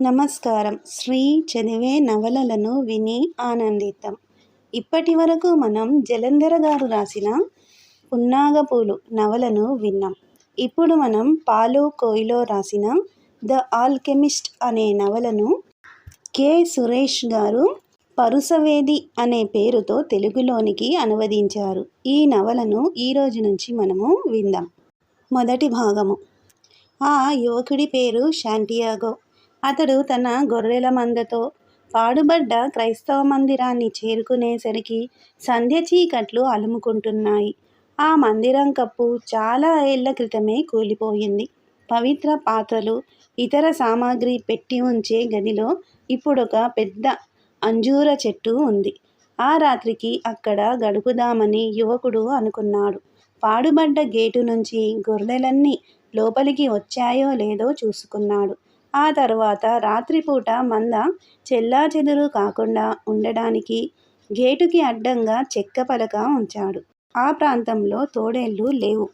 నమస్కారం. శ్రీ చదివే నవలలను విని ఆనందిద్దాం ఇప్పటి వరకు మనం జలంధర గారు రాసిన పున్నాగపూలు నవలను విన్నాం. ఇప్పుడు మనం పాలు కోయిలో రాసిన ద ఆల్కెమిస్ట్ అనే నవలను కె సురేష్ గారు పరుసవేది అనే పేరుతో తెలుగులోనికి అనువదించారు. ఈ నవలను ఈ రోజు నుంచి మనము విందాం. మొదటి భాగము. ఆ యువకుడి పేరు శాంటియాగో. అతడు తన గొర్రెల మందతో పాడుబడ్డ క్రైస్తవ మందిరాన్ని చేరుకునేసరికి సంధ్య చీకట్లు అలుముకుంటున్నాయి. ఆ మందిరం కప్పు చాలా ఏళ్ళ క్రితమే కూలిపోయింది. పవిత్ర పాత్రలు ఇతర సామాగ్రి పెట్టి ఉంచే గదిలో ఇప్పుడొక పెద్ద అంజూర చెట్టు ఉంది. ఆ రాత్రికి అక్కడ గడుపుదామని యువకుడు అనుకున్నాడు. పాడుబడ్డ గేటు నుంచి గొర్రెలన్నీ లోపలికి వచ్చాయో లేదో చూసుకున్నాడు. ఆ తర్వాత రాత్రిపూట మంద చెల్లాచెదురు కాకుండా ఉండడానికి గేటుకి అడ్డంగా చెక్క పలక ఉంచాడు. ఆ ప్రాంతంలో తోడేళ్ళు లేవు.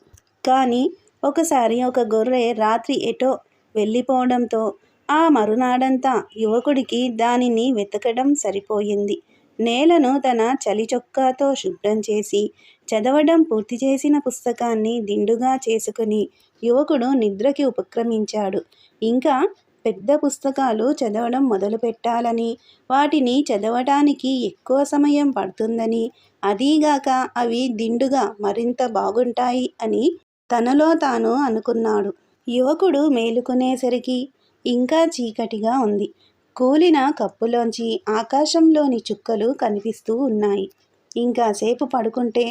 కానీ ఒకసారి ఒక గొర్రె రాత్రి ఎటో వెళ్ళిపోవడంతో ఆ మరునాడంతా యువకుడికి దానిని వెతకడం సరిపోయింది. నేలను తన చలిచొక్కాతో శుభ్రం చేసి చదవడం పూర్తి చేసిన పుస్తకాన్ని దిండుగా చేసుకుని యువకుడు నిద్రకి ఉపక్రమించాడు. ఇంకా పెద్ద పుస్తకాలు చదవడం మొదలుపెట్టాలని వాటిని చదవటానికి ఎక్కువ సమయం పడుతుందని అదీగాక అవి దిండుగా మరింత బాగుంటాయి అని తనలో తాను అనుకున్నాడు. యువకుడు మేలుకునేసరికి ఇంకా చీకటిగా ఉంది. కూలిన కప్పులోంచి ఆకాశంలోని చుక్కలు కనిపిస్తూ ఉన్నాయి. ఇంకాసేపు పడుకుంటే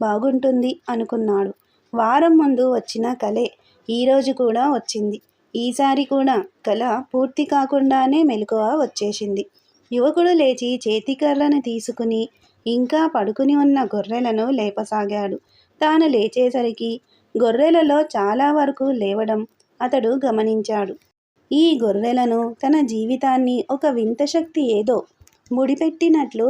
బాగుంటుంది అనుకున్నాడు. వారం ముందు వచ్చిన కలే ఈరోజు కూడా వచ్చింది. ఈసారి కూడా కళ పూర్తి కాకుండానే మెలకువ వచ్చేసింది. యువకుడు లేచి చేతికర్రను తీసుకుని ఇంకా పడుకుని ఉన్న గొర్రెలను లేపసాగాడు. తాను లేచేసరికి గొర్రెలలో చాలా వరకు లేవడం అతడు గమనించాడు. ఈ గొర్రెలను తన జీవితాన్ని ఒక వింత శక్తి ఏదో ముడిపెట్టినట్లు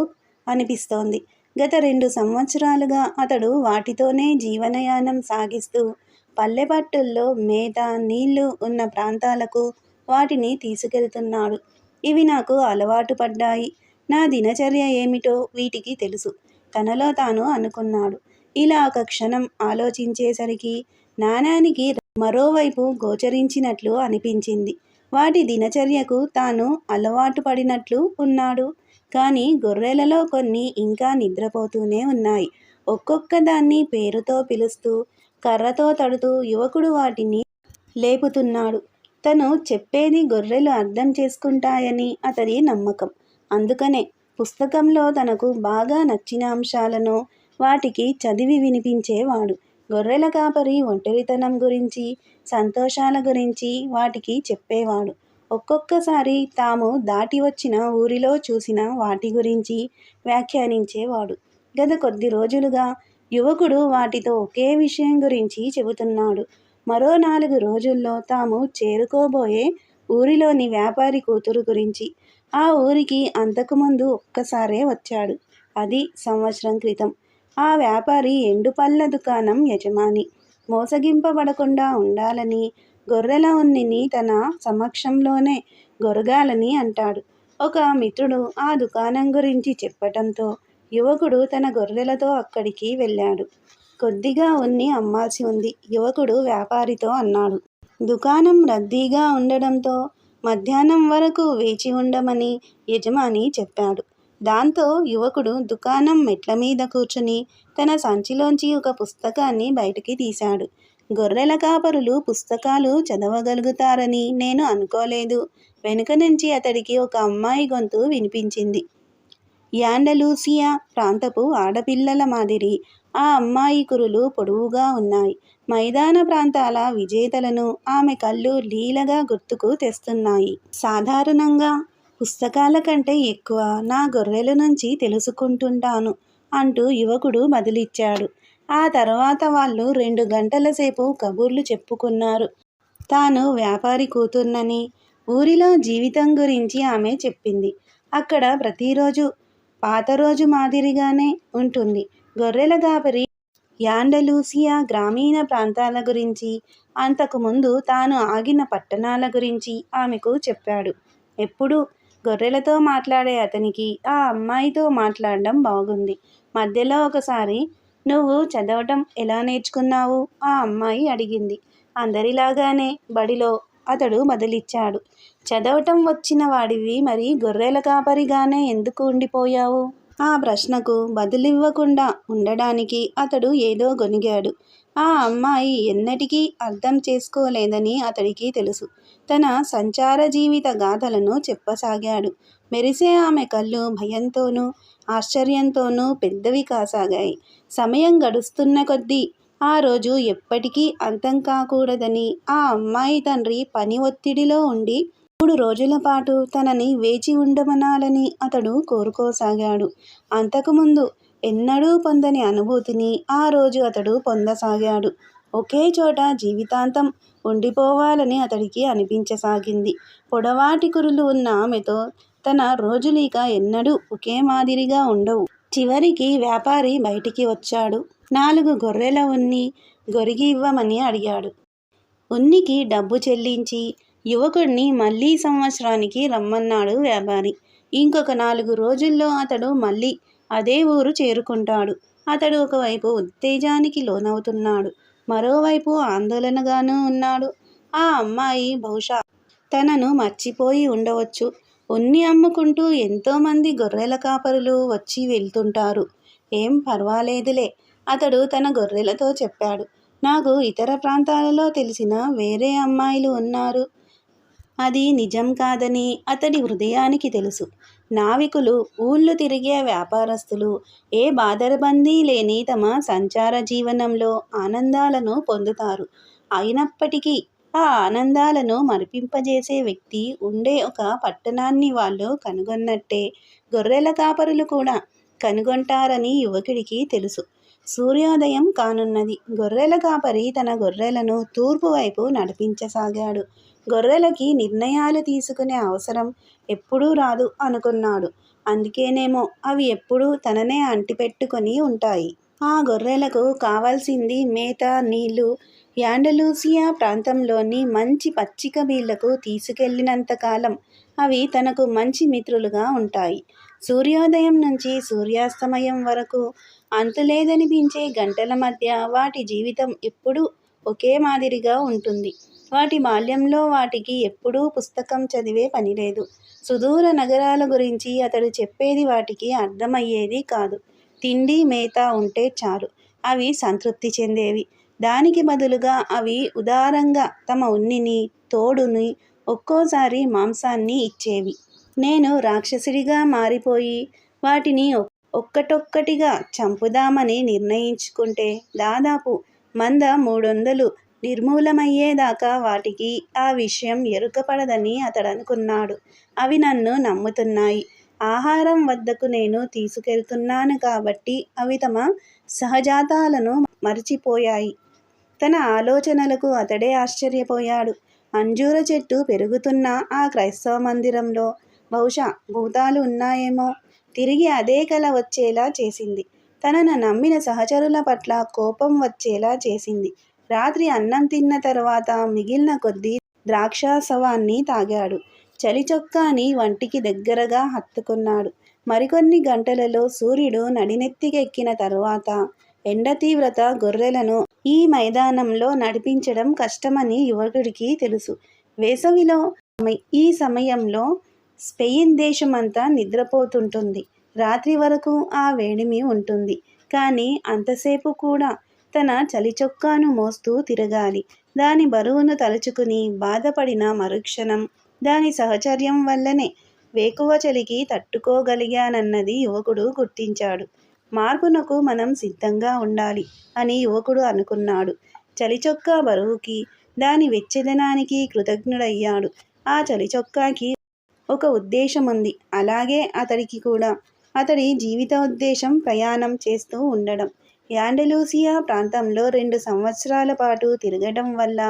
అనిపిస్తోంది. గత రెండు సంవత్సరాలుగా అతడు వాటితోనే జీవనయానం సాగిస్తూ పల్లెపట్టుల్లో మేత నీళ్ళు ఉన్న ప్రాంతాలకు వాటిని తీసుకెళ్తున్నాడు. ఇవి నాకు అలవాటు పడ్డాయి. నా దినచర్య ఏమిటో వీటికి తెలుసు. తనలో తాను అనుకున్నాడు. ఇలా ఒక క్షణం ఆలోచించేసరికి నాణానికి మరోవైపు గోచరించినట్లు అనిపించింది. వాటి దినచర్యకు తాను అలవాటు పడినట్లు ఉన్నాడు. కానీ గొర్రెలలో కొన్ని ఇంకా నిద్రపోతూనే ఉన్నాయి. ఒక్కొక్క దాన్ని పేరుతో పిలుస్తూ కర్రతో తడుతూ యువకుడు వాటిని లేపుతున్నాడు. తను చెప్పేది గొర్రెలు అర్థం చేసుకుంటాయని అతడి నమ్మకం. అందుకనే పుస్తకంలో తనకు బాగా నచ్చిన అంశాలను వాటికి చదివి వినిపించేవాడు. గొర్రెల కాపరి ఒంటరితనం గురించి సంతోషాల గురించి వాటికి చెప్పేవాడు. ఒక్కొక్కసారి తాము దాటి వచ్చిన ఊరిలో చూసిన వాటి గురించి వ్యాఖ్యానించేవాడు. గత కొద్ది రోజులుగా యువకుడు వాటితో ఒకే విషయం గురించి చెబుతున్నాడు. మరో నాలుగు రోజుల్లో తాము చేరుకోబోయే ఊరిలోని వ్యాపారి కూతురు గురించి. ఆ ఊరికి అంతకుముందు ఒక్కసారే వచ్చాడు. అది సంవత్సరం క్రితం. ఆ వ్యాపారి ఎండుపళ్ళ దుకాణం యజమాని. మోసగింపబడకుండా ఉండాలని గొర్రెల ఉన్నిని తన సమక్షంలోనే గొరగాలని అంటాడు. ఒక మిత్రుడు ఆ దుకాణం గురించి చెప్పటంతో యువకుడు తన గొర్రెలతో అక్కడికి వెళ్ళాడు. కొద్దిగా ఉన్ని అమ్మాల్సి ఉంది. యువకుడు వ్యాపారితో అన్నాడు. దుకాణం రద్దీగా ఉండడంతో మధ్యాహ్నం వరకు వేచి ఉండమని యజమాని చెప్పాడు. దాంతో యువకుడు దుకాణం మెట్ల మీద కూర్చుని తన సంచిలోంచి ఒక పుస్తకాన్ని బయటికి తీశాడు. గొర్రెల కాపరులు పుస్తకాలు చదవగలుగుతారని నేను అనుకోలేదు. వెనుక నుంచి అతడికి ఒక అమ్మాయి గొంతు వినిపించింది. యాండలూసియా ప్రాంతపు ఆడపిల్లల మాదిరి ఆ అమ్మాయి కురులు పొడవుగా ఉన్నాయి. మైదాన ప్రాంతాల విజేతలను ఆమె కళ్ళు లీలగా గుర్తుకు తెస్తున్నాయి. సాధారణంగా పుస్తకాల కంటే ఎక్కువ నా గొర్రెల నుంచి తెలుసుకుంటుంటాను అంటూ యువకుడు బదిలిచ్చాడు. ఆ తర్వాత వాళ్ళు రెండు గంటల సేపు కబుర్లు చెప్పుకున్నారు. తాను వ్యాపారి కూతుర్నని ఊరిలో జీవితం గురించి ఆమె చెప్పింది. అక్కడ ప్రతిరోజు పాత రోజు మాదిరిగానే ఉంటుంది. గొర్రెల దాపరి యాండలూసియా గ్రామీణ ప్రాంతాల గురించి అంతకుముందు తాను ఆగిన పట్టణాల గురించి ఆమెకు చెప్పాడు. ఎప్పుడు గొర్రెలతో మాట్లాడే అతనికి ఆ అమ్మాయితో మాట్లాడడం బాగుంది. మధ్యలో ఒకసారి నువ్వు చదవటం ఎలా నేర్చుకున్నావు? ఆ అమ్మాయి అడిగింది. అందరిలాగానే బడిలో అతడు బదిలిచ్చాడు. చదవటం వచ్చిన వాడివి మరి గొర్రెల కాపరిగానే ఎందుకు ఉండిపోయావు? ఆ ప్రశ్నకు బదులివ్వకుండా ఉండడానికి అతడు ఏదో గొనిగాడు ఆ అమ్మాయి ఎన్నటికీ అర్థం చేసుకోలేదని అతడికి తెలుసు. తన సంచార జీవిత గాథలను చెప్పసాగాడు. మెరిసే ఆమె కళ్ళు భయంతోనూ ఆశ్చర్యంతోనూ పెద్దవి కాసాగాయి. సమయం గడుస్తున్న కొద్దీ ఆ రోజు ఎప్పటికీ అంతం కాకూడదని ఆ అమ్మాయి తండ్రి పని ఒత్తిడిలో ఉండి మూడు రోజుల పాటు తనని వేచి ఉండమనాలని అతడు కోరుకోసాగాడు. అంతకుముందు ఎన్నడూ పొందని అనుభూతిని ఆ రోజు అతడు పొందసాగాడు. ఒకే చోట జీవితాంతం ఉండిపోవాలని అతడికి అనిపించసాగింది. పొడవాటి కురులు ఉన్న ఆమెతో తన రోజులీక ఎన్నడూ ఒకే మాదిరిగా ఉండవు. చివరికి వ్యాపారి బయటికి వచ్చాడు. నాలుగు గొర్రెల ఉన్ని గొరిగి ఇవ్వమని అడిగాడు. ఉన్నికి డబ్బు చెల్లించి యువకుడిని మళ్ళీ సంవత్సరానికి రమ్మన్నాడు వ్యాపారి. ఇంకొక నాలుగు రోజుల్లో అతడు మళ్ళీ అదే ఊరు చేరుకుంటాడు. అతడు ఒకవైపు ఉత్తేజానికి లోనవుతున్నాడు. మరోవైపు ఆందోళనగానూ ఉన్నాడు. ఆ అమ్మాయి బహుశా తనను మర్చిపోయి ఉండవచ్చు. ఉన్ని అమ్ముకుంటూ ఎంతోమంది గొర్రెల కాపరులు వచ్చి వెళ్తుంటారు. ఏం పర్వాలేదులే అతడు తన గొర్రెలతో చెప్పాడు. నాకు ఇతర ప్రాంతాలలో తెలిసిన వేరే అమ్మాయిలు ఉన్నారు. అది నిజం కాదని అతడి హృదయానికి తెలుసు. నావికులు ఊళ్ళు తిరిగే వ్యాపారస్తులు ఏ బాదరబందీ లేని తమ సంచార జీవనంలో ఆనందాలను పొందుతారు. అయినప్పటికీ ఆ ఆనందాలను మరిపింపజేసే వ్యక్తి ఉండే ఒక పట్టణాన్ని వాళ్ళు కనుగొన్నట్టే. గొర్రెల కాపరులు కూడా కనుగొంటారని యువకుడికి తెలుసు. సూర్యోదయం కానున్నది. గొర్రెల కాపరి తన గొర్రెలను తూర్పు వైపు నడిపించసాగాడు. గొర్రెలకి నిర్ణయాలు తీసుకునే అవసరం ఎప్పుడూ రాదు అనుకున్నాడు. అందుకేనేమో అవి ఎప్పుడూ తననే అంటిపెట్టుకొని ఉంటాయి. ఆ గొర్రెలకు కావాల్సింది మేత నీళ్ళు యాండలూసియా ప్రాంతంలోని మంచి పచ్చిక బీళ్ళకు తీసుకెళ్ళినంతకాలం అవి తనకు మంచి మిత్రులుగా ఉంటాయి. సూర్యోదయం నుంచి సూర్యాస్తమయం వరకు అంతులేదనిపించే గంటల మధ్య వాటి జీవితం ఎప్పుడూ ఒకే మాదిరిగా ఉంటుంది. వాటి బాల్యంలో వాటికి ఎప్పుడూ పుస్తకం చదివే పనిలేదు సుదూర నగరాల గురించి అతడు చెప్పేది వాటికి అర్థమయ్యేది కాదు. తిండి మేత ఉంటే చాలు. అవి సంతృప్తి చెందేవి. దానికి బదులుగా అవి ఉదారంగా తమ ఉన్నిని తోడుని ఒక్కోసారి మాంసాన్ని ఇచ్చేవి. నేను రాక్షసుడిగా మారిపోయి వాటిని ఒక్కటొక్కటిగా చంపుదామని నిర్ణయించుకుంటే దాదాపు మంద మూడొందలు నిర్మూలమయ్యేదాకా వాటికి ఆ విషయం ఎరుకపడదని అతడు అనుకున్నాడు అవి నన్ను నమ్ముతున్నాయి. ఆహారం వద్దకు నేను తీసుకెళ్తున్నాను కాబట్టి అవి తమ సహజాతాలను మరిచిపోయాయి. తన ఆలోచనలకు అతడే ఆశ్చర్యపోయాడు. అంజూర చెట్టు పెరుగుతున్న ఆ క్రైస్తవ మందిరంలో. బహుశా భూతాలు ఉన్నాయేమో. తిరిగి అదే కల వచ్చేలా చేసింది. తనను నమ్మిన సహచరుల పట్ల కోపం వచ్చేలా చేసింది. రాత్రి అన్నం తిన్న తర్వాత మిగిలిన కొద్దీ ద్రాక్షాసవాన్ని తాగాడు. చలిచొక్కాని వంటికి దగ్గరగా హత్తుకున్నాడు. మరికొన్ని గంటలలో సూర్యుడు నడినెత్తికెక్కిన తరువాత ఎండ తీవ్రత గొర్రెలను ఈ మైదానంలో నడిపించడం కష్టమని యువకుడికి తెలుసు. వేసవిలో ఈ సమయంలో స్పెయిన్ దేశమంతా నిద్రపోతుంటుంది. రాత్రి వరకు ఆ వేడిమి ఉంటుంది. కానీ అంతసేపు కూడా తన చలిచొక్కాను మోస్తూ తిరగాలి. దాని బరువును తలుచుకుని బాధపడిన మరుక్షణం దాని సహచర్యం వల్లనే వేకువ చలికి తట్టుకోగలిగానన్నది యువకుడు గుర్తించాడు. మార్పునకు మనం సిద్ధంగా ఉండాలి అని యువకుడు అనుకున్నాడు. చలిచొక్కా బరువుకి దాని వెచ్చదనానికి కృతజ్ఞుడయ్యాడు. ఆ చలిచొక్కాకి ఒక ఉద్దేశం ఉంది అలాగే అతడికి కూడా. అతడి జీవిత ఉద్దేశం ప్రయాణం చేస్తూ ఉండడం. యాండలూసియా ప్రాంతంలో రెండు సంవత్సరాల పాటు తిరగడం వల్ల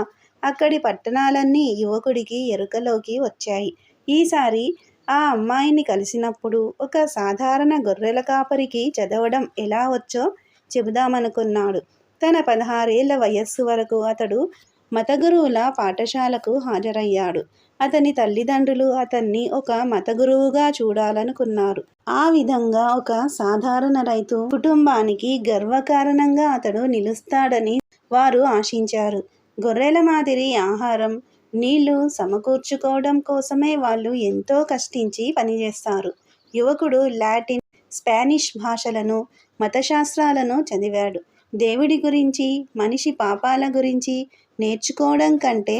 అక్కడి పట్టణాలన్నీ యువకుడికి ఎరుకలోకి వచ్చాయి. ఈసారి ఆ అమ్మాయిని కలిసినప్పుడు ఒక సాధారణ గొర్రెల కాపరికి చదవడం ఎలా వచ్చో చెబుదామనుకున్నాడు. తన పదహారేళ్ళ వయస్సు వరకు అతడు మతగురువుల పాఠశాలకు హాజరయ్యాడు. అతని తల్లిదండ్రులు అతన్ని ఒక మతగురువుగా చూడాలనుకున్నారు. ఆ విధంగా ఒక సాధారణ రైతు కుటుంబానికి గర్వకారణంగా అతడు నిలుస్తాడని వారు ఆశించారు. గొర్రెల మాదిరి ఆహారం నీళ్ళు సమకూర్చుకోవడం కోసమే వాళ్ళు ఎంతో కష్టించి పనిచేస్తారు. యువకుడు లాటిన్ స్పానిష్ భాషలను మతశాస్త్రాలను చదివాడు. దేవుడి గురించి మనిషి పాపాల గురించి నేర్చుకోవడం కంటే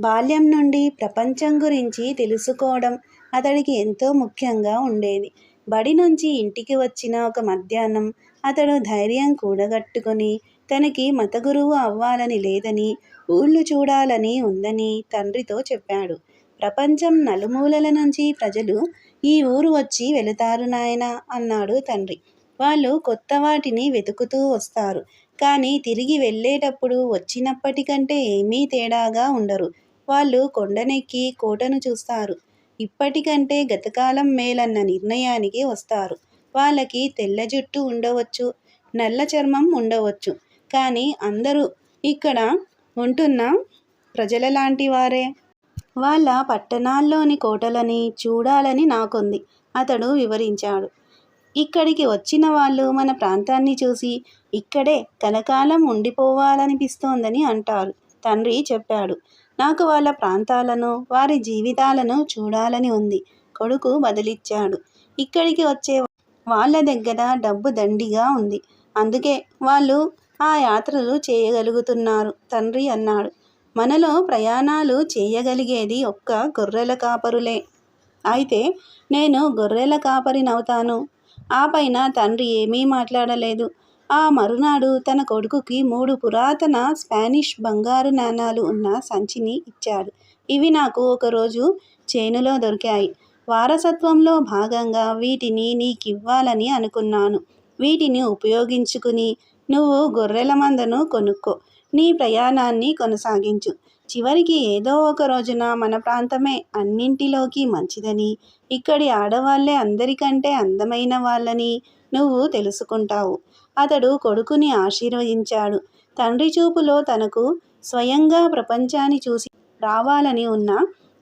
బాల్యం నుండి ప్రపంచం గురించి తెలుసుకోవడం అతడికి ఎంతో ముఖ్యంగా ఉండేది. బడి నుంచి ఇంటికి వచ్చిన ఒక మధ్యాహ్నం అతడు ధైర్యం కూడగట్టుకొని తనకి మత గురువు అవ్వాలని లేదని ఊళ్ళు చూడాలని ఉందని తండ్రితో చెప్పాడు. ప్రపంచం నలుమూలల నుంచి ప్రజలు ఈ ఊరు వచ్చి వెళతారు నాయన అన్నాడు తండ్రి. వాళ్ళు కొత్త వాటిని వెతుకుతూ వస్తారు. కానీ తిరిగి వెళ్ళేటప్పుడు వచ్చినప్పటికంటే ఏమీ తేడాగా ఉండరు. వాళ్ళు కొండనెక్కి కోటను చూస్తారు. ఇప్పటికంటే గతకాలం మేలన్న నిర్ణయానికి వస్తారు. వాళ్ళకి తెల్ల జుట్టు ఉండవచ్చు నల్ల చర్మం ఉండవచ్చు. కానీ అందరూ ఇక్కడ ఉంటున్న? ప్రజల లాంటి వారే వాళ్ళ పట్టణాల్లోని కోటలని చూడాలని నాకుంది. అతడు వివరించాడు. ఇక్కడికి వచ్చిన వాళ్ళు మన ప్రాంతాన్ని చూసి ఇక్కడే కలకాలం ఉండిపోవాలనిపిస్తోందని అంటారు. తండ్రి చెప్పాడు. నాకు వాళ్ళ ప్రాంతాలను వారి జీవితాలను చూడాలని ఉంది. కొడుకు బదిలిచ్చాడు. ఇక్కడికి వచ్చే వాళ్ళ దగ్గర డబ్బు దండిగా ఉంది. అందుకే వాళ్ళు ఆ యాత్రలు చేయగలుగుతున్నారు తండ్రి అన్నాడు. మనలో ప్రయాణాలు చేయగలిగేది ఒక్క గొర్రెల కాపరులే. అయితే నేను గొర్రెల కాపరినవుతాను. ఆ పైన తండ్రి ఏమీ మాట్లాడలేదు. ఆ మరునాడు తన కొడుకుకి మూడు పురాతన స్పానిష్ బంగారు నాణాలు ఉన్న సంచిని ఇచ్చాడు. ఇవి నాకు ఒకరోజు చేనులో దొరికాయి. వారసత్వంలో భాగంగా వీటిని నీకివ్వాలని అనుకున్నాను. వీటిని ఉపయోగించుకుని నువ్వు గొర్రెల మందను కొనుక్కో నీ ప్రయాణాన్ని కొనసాగించు. చివరికి ఏదో ఒక రోజున మన ప్రాంతమే అన్నింటిలోకి మంచిదని ఇక్కడి ఆడవాళ్ళే అందరికంటే అందమైన వాళ్ళని నువ్వు తెలుసుకుంటావు. అతడు కొడుకుని ఆశీర్వదించాడు. తండ్రి చూపులో తనకు స్వయంగా ప్రపంచాన్ని చూసి రావాలని ఉన్న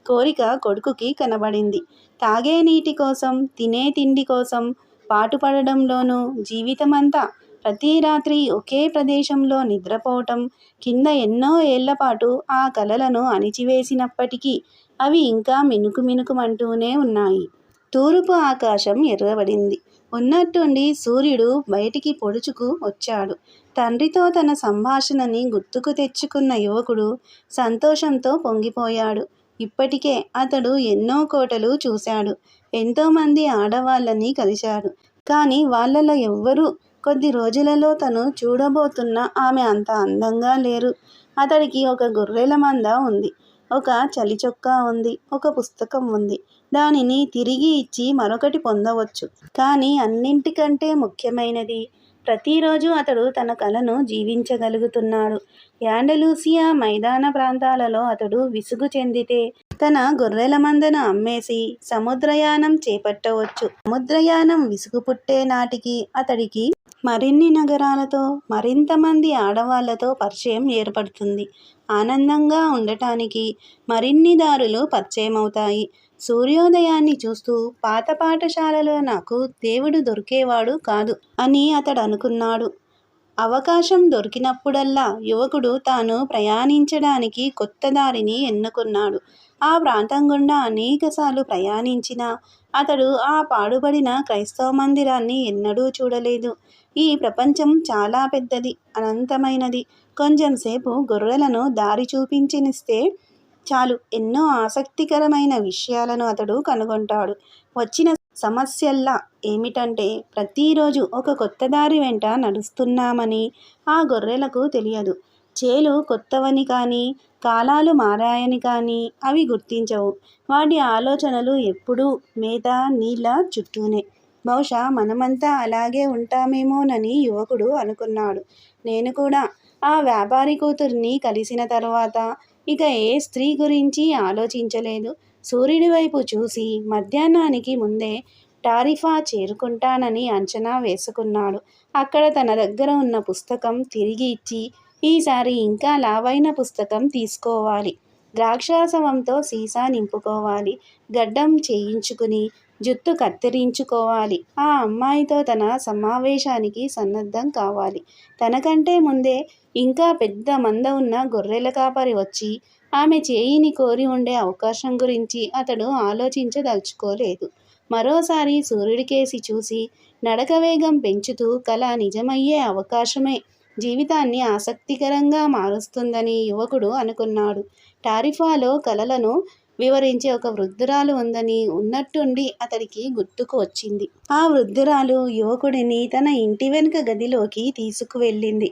కోరిక కొడుకుకి కనబడింది. తాగే నీటి కోసం తినే తిండి కోసం పాటుపడడంలోనూ జీవితమంతా ప్రతి రాత్రి ఒకే ప్రదేశంలో నిద్రపోవటం కింద ఎన్నో ఏళ్ళపాటు ఆ కలలను అణిచివేసినప్పటికీ అవి ఇంకా మినుకు మినుకుమంటూనే ఉన్నాయి. తూర్పు ఆకాశం ఎర్రబడింది. ఉన్నట్టుండి సూర్యుడు బయటికి పొడుచుకు వచ్చాడు. తండ్రితో తన సంభాషణని గుర్తుకు తెచ్చుకున్న యువకుడు సంతోషంతో పొంగిపోయాడు. ఇప్పటికే అతడు ఎన్నో కోటలు చూశాడు. ఎంతోమంది ఆడవాళ్ళని కలిశాడు. కానీ వాళ్ళలో ఎవ్వరూ కొద్ది రోజులలో తను చూడబోతున్న ఆమె అంత అందంగా లేరు. అతడికి ఒక గొర్రెల మంద ఉంది. ఒక చలిచొక్కా ఉంది. ఒక పుస్తకం ఉంది. దానిని తిరిగి ఇచ్చి మరొకటి పొందవచ్చు. కానీ అన్నింటికంటే ముఖ్యమైనది ప్రతిరోజు అతడు తన కలను జీవించగలుగుతున్నాడు. యాండలూసియా మైదాన ప్రాంతాలలో అతడు విసుగు చెందితే తన గొర్రెల మందను అమ్మేసి సముద్రయానం చేపట్టవచ్చు. సముద్రయానం విసుగు పుట్టే నాటికి అతడికి మరిన్ని నగరాలతో మరింత మంది ఆడవాళ్ళతో పరిచయం ఏర్పడుతుంది. ఆనందంగా ఉండటానికి మరిన్ని దారులు పరిచయమవుతాయి. సూర్యోదయాన్ని చూస్తూ పాత పాఠశాలలో నాకు దేవుడు దొరికేవాడు కాదు అని అతడు అనుకున్నాడు. అవకాశం దొరికినప్పుడల్లా యువకుడు తాను ప్రయాణించడానికి కొత్త దారిని ఎన్నుకున్నాడు. ఆ ప్రాంతం గుండా అనేకసార్లు ప్రయాణించినా అతడు ఆ పాడుబడిన క్రైస్తవ మందిరాన్ని ఎన్నడూ చూడలేదు. ఈ ప్రపంచం చాలా పెద్దది అనంతమైనది. కొంచెం సేపు గొర్రెలను దారి చూపించినిస్తే చాలు. ఎన్నో ఆసక్తికరమైన విషయాలను అతడు కనుగొంటాడు. వచ్చిన సమస్యల్లా ఏమిటంటే ప్రతిరోజు ఒక కొత్త దారి వెంట నడుస్తున్నామని ఆ గొర్రెలకు తెలియదు. చేలు కొత్తవని కానీ కాలాలు మారాయని కానీ అవి గుర్తించవు. వాటి ఆలోచనలు ఎప్పుడూ మేత నీళ్ళ చుట్టూనే. బహుశా మనమంతా అలాగే ఉంటామేమోనని యువకుడు అనుకున్నాడు. నేను కూడా ఆ వ్యాపారి కూతుర్ని కలిసిన తర్వాత ఇక ఏ స్త్రీ గురించి ఆలోచించలేదు. సూర్యుడి వైపు చూసి మధ్యాహ్నానికి ముందే టారిఫా చేరుకుంటానని అంచనా వేసుకున్నాడు. అక్కడ తన దగ్గర ఉన్న పుస్తకం తిరిగి ఇచ్చి ఈసారి ఇంకా లావైన పుస్తకం తీసుకోవాలి. ద్రాక్షాసవంతో సీసా నింపుకోవాలి. గడ్డం చేయించుకుని జుట్టు కత్తిరించుకోవాలి. ఆ అమ్మాయితో తన సమావేశానికి సన్నద్ధం కావాలి. తనకంటే ముందే ఇంకా పెద్ద మంద ఉన్న గొర్రెల కాపరి వచ్చి ఆమె చేయిని కోరి ఉండే అవకాశం గురించి అతడు ఆలోచించదలుచుకోలేదు. మరోసారి సూర్యుడికేసి చూసి నడక వేగం పెంచుతూ కళ నిజమయ్యే అవకాశమే జీవితాన్ని ఆసక్తికరంగా మారుస్తుందని యువకుడు అనుకున్నాడు. టారిఫాలో కలలను వివరించే ఒక వృద్ధురాలు ఉందని ఉన్నట్టుండి అతడికి గుర్తుకు వచ్చింది. ఆ వృద్ధురాలు యువకుడిని తన ఇంటి వెనుక గదిలోకి తీసుకువెళ్ళింది.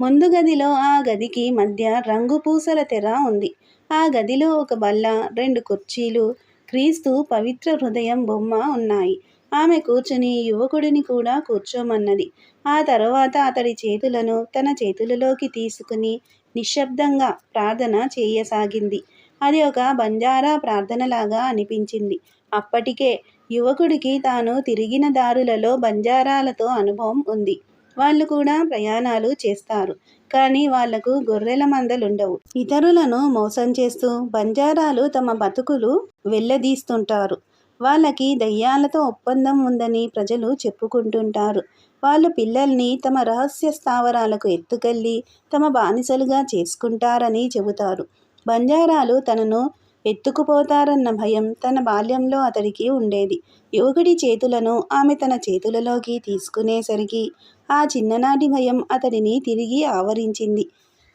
ముందు గదిలో ఆ గదికి మధ్య రంగు పూసల తెర ఉంది. ఆ గదిలో ఒక బల్ల రెండు కుర్చీలు క్రీస్తు పవిత్ర హృదయం బొమ్మ ఉన్నాయి. ఆమె కూర్చుని యువకుడిని కూడా కూర్చోమన్నది. ఆ తర్వాత అతడి చేతులను తన చేతులలోకి తీసుకుని నిశ్శబ్దంగా ప్రార్థన చేయసాగింది. అది ఒక బంజారా ప్రార్థనలాగా అనిపించింది. అప్పటికే యువకుడికి తాను తిరిగిన దారులలో బంజారాలతో అనుభవం ఉంది. వాళ్ళు కూడా ప్రయాణాలు చేస్తారు. కానీ వాళ్ళకు గొర్రెల మందలుండవు. ఇతరులను మోసం చేస్తూ బంజారాలు తమ బతుకులు వెళ్ళదీస్తుంటారు వాళ్ళకి దయ్యాలతో ఒప్పందం ఉందని ప్రజలు చెప్పుకుంటుంటారు. వాళ్ళు పిల్లల్ని తమ రహస్య స్థావరాలకు ఎత్తుకెళ్ళి తమ బానిసలుగా చేసుకుంటారని చెబుతారు. బంజారాలు తనను ఎత్తుకుపోతారన్న భయం తన బాల్యంలో అతడికి ఉండేది. యువకుడి చేతులను ఆమె తన చేతులలోకి తీసుకునేసరికి ఆ చిన్ననాటి భయం అతడిని తిరిగి ఆవరించింది.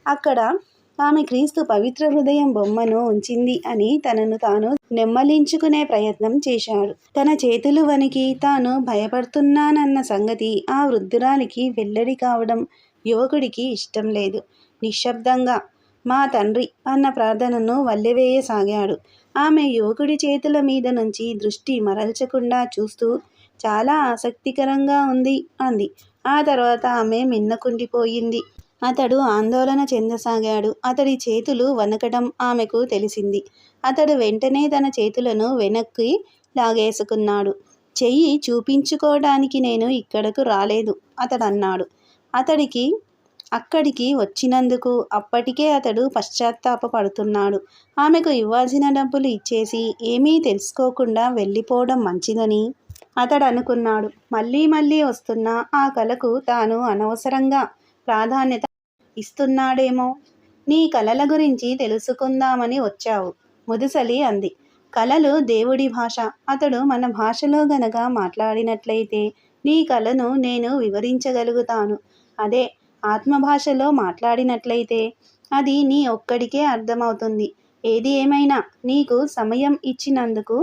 అక్కడ ఆమె క్రీస్తు పవిత్ర హృదయం బొమ్మను ఉంచింది అని తనను తాను నెమ్మలించుకునే ప్రయత్నం చేశాడు. తన చేతులు వణికి తాను భయపడుతున్నానన్న సంగతి ఆ వృద్ధురాలికి వెల్లడి కావడం యువకుడికి ఇష్టం లేదు. నిశ్శబ్దంగా మా తండ్రి అన్న ప్రార్థనను వల్లెవేయసాగాడు. ఆమె యువకుడి చేతుల మీద నుంచి దృష్టి మరల్చకుండా చూస్తూ చాలా ఆసక్తికరంగా ఉంది అంది. ఆ తర్వాత ఆమె మిన్నకుండిపోయింది. అతడు ఆందోళన చెందసాగాడు. అతడి చేతులు వణకటం ఆమెకు తెలిసింది. అతడు వెంటనే తన చేతులను వెనక్కి లాగేసుకున్నాడు. చెయ్యి చూపించుకోవడానికి నేను ఇక్కడకు రాలేదు అతడు అన్నాడు అతడికి అక్కడికి వచ్చినందుకు అప్పటికే అతడు పశ్చాత్తాపపడుతున్నాడు. ఆమెకు ఇవ్వాల్సిన డబ్బులు ఇచ్చేసి ఏమీ తెలుసుకోకుండా వెళ్ళిపోవడం మంచిదని అతడు అనుకున్నాడు మళ్ళీ మళ్ళీ వస్తున్న ఆ కళకు తాను అనవసరంగా ప్రాధాన్యత ఇస్తున్నాడేమో? నీ కళల గురించి తెలుసుకుందామని వచ్చావు ముదుసలి అంది. కళలు దేవుడి భాష. అతడు మన భాషలో గనక మాట్లాడినట్లయితే నీ కళను నేను వివరించగలుగుతాను. అదే ఆత్మభాషలో మాట్లాడినట్లయితే అది నీ ఒక్కడికే అర్థమవుతుంది. ఏది ఏమైనా నీకు సమయం ఇచ్చినందుకు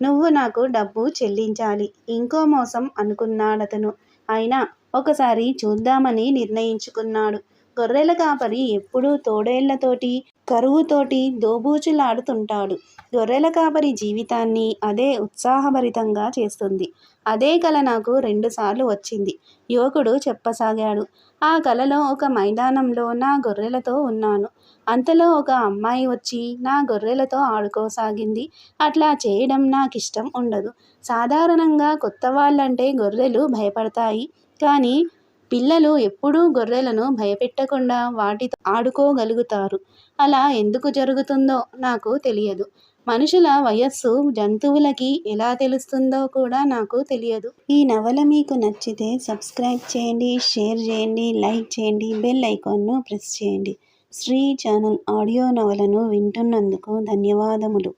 నువ్వు నాకు డబ్బు చెల్లించాలి. ఇంకో మోసం అనుకున్నాడతను. అయినా ఒకసారి చూద్దామని నిర్ణయించుకున్నాడు. గొర్రెల కాపరి ఎప్పుడూ తోడేళ్ళతోటి కరువుతోటి దోబూచులాడుతుంటాడు. గొర్రెల కాపరి జీవితాన్ని అదే ఉత్సాహభరితంగా చేస్తుంది. అదే కల నాకు రెండుసార్లు వచ్చింది. యువకుడు చెప్పసాగాడు. ఆ కలలో ఒక మైదానంలో నా గొర్రెలతో ఉన్నాను. అంతలో ఒక అమ్మాయి వచ్చి నా గొర్రెలతో ఆడుకోసాగింది. అట్లా చేయడం నాకు ఇష్టం ఉండదు. సాధారణంగా కొత్త వాళ్ళంటే గొర్రెలు భయపడతాయి. కానీ పిల్లలు ఎప్పుడూ గొర్రెలను భయపెట్టకుండా వాటితో ఆడుకోగలుగుతారు. అలా ఎందుకు జరుగుతుందో నాకు తెలియదు. మనుషుల వయస్సు జంతువులకి ఎలా తెలుస్తుందో కూడా నాకు తెలియదు. ఈ నవల మీకు నచ్చితే సబ్స్క్రైబ్ చేయండి షేర్ చేయండి లైక్ చేయండి బెల్ ఐకాన్ను ప్రెస్ చేయండి. శ్రీ ఛానల్ ఆడియో నవలను వింటున్నందుకు ధన్యవాదములు.